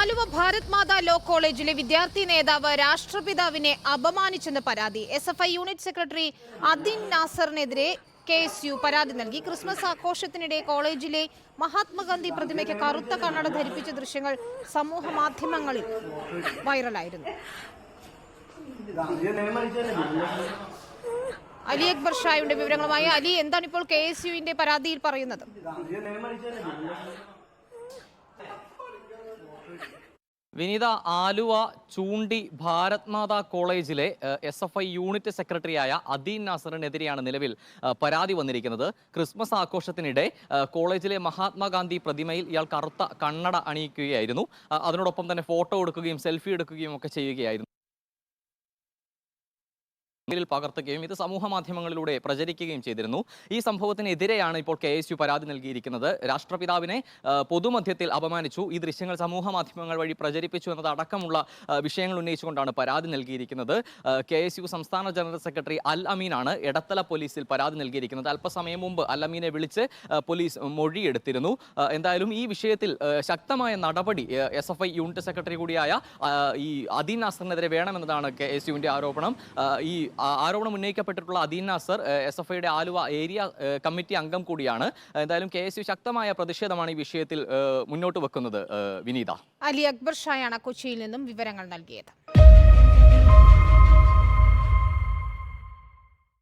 Aluva Bharat Mata law കോളേജിലെ വിദ്യാർത്ഥി നേതാവ് രാഷ്ട്രപിതാവിനെ അപമാനിച്ചെന്ന് പരാതി. S F I unit secretary Adin നാസറിനെതിരെ K S U പരാതി നൽകി. ക്രിസ്മസ് ആഘോഷത്തിനിടെ കോളേജിലെ മഹാത്മാഗാന്ധി പ്രതിമയ്ക്ക് കറുത്ത കണ്ണട ധരിപ്പിച്ച ദൃശ്യങ്ങൾ സമൂഹ മാധ്യമങ്ങളിൽ വൈറലായിരുന്നു. അലി അക്ബർ ഷായുടെ വിവരങ്ങളുമായി അലി എന്താണ് ഇപ്പോൾ കെ എസ് യുവിന്റെ പരാതിയിൽ പറയുന്നത്? വിനീത ആലുവ ചൂണ്ടി ഭാരത് മാതാ കോളേജിലെ എസ് എഫ് ഐ യൂണിറ്റ് സെക്രട്ടറിയായ അദീൻ നാസറിനെതിരെയാണ് നിലവിൽ പരാതി വന്നിരിക്കുന്നത്. ക്രിസ്മസ് ആഘോഷത്തിനിടെ കോളേജിലെ മഹാത്മാഗാന്ധി പ്രതിമയിൽ ഇയാൾ കറുത്ത കണ്ണട അണിയിക്കുകയായിരുന്നു. അതിനോടൊപ്പം തന്നെ ഫോട്ടോ എടുക്കുകയും സെൽഫി എടുക്കുകയും ഒക്കെ ചെയ്യുകയായിരുന്നു. ിൽ പകർത്തുകയും ഇത് സമൂഹ മാധ്യമങ്ങളിലൂടെ പ്രചരിക്കുകയും ചെയ്തിരുന്നു. ഈ സംഭവത്തിനെതിരെയാണ് ഇപ്പോൾ കെ എസ് യു പരാതി നൽകിയിരിക്കുന്നത്. രാഷ്ട്രപിതാവിനെ പൊതുമധ്യത്തിൽ അപമാനിച്ചു. ഈ ദൃശ്യങ്ങൾ സമൂഹ മാധ്യമങ്ങൾ വഴി പ്രചരിപ്പിച്ചു എന്നതടക്കമുള്ള വിഷയങ്ങൾ ഉന്നയിച്ചുകൊണ്ടാണ് പരാതി നൽകിയിരിക്കുന്നത്. കെ എസ് യു സംസ്ഥാന ജനറൽ സെക്രട്ടറി അൽ അമീനാണ് എടത്തല പോലീസിൽ പരാതി നൽകിയിരിക്കുന്നത്. അല്പസമയം മുമ്പ് അൽ അമീനെ വിളിച്ച് പോലീസ് മൊഴിയെടുത്തിരുന്നു. എന്തായാലും ഈ വിഷയത്തിൽ ശക്തമായ നടപടി S F I unit secretary കൂടിയായ ഈ അദീൻ നാസറിനെതിരെ വേണമെന്നതാണ് കെ എസ് യുവിന്റെ ആരോപണം. ഈ ആരോപണം ഉന്നയിക്കപ്പെട്ടിട്ടുള്ള അദീൻ നാസർ എസ് എഫ് ഐയുടെ ആലുവ ഏരിയ കമ്മിറ്റി അംഗം കൂടിയാണ്. എന്തായാലും കെ എസ് യു ശക്തമായ പ്രതിഷേധമാണ് ഈ വിഷയത്തിൽ മുന്നോട്ട് വെക്കുന്നത് വിനീത. അലി അക്ബർ ഷായാണ് കൊച്ചിയിൽ നിന്നും വിവരങ്ങൾ നൽകിയത്.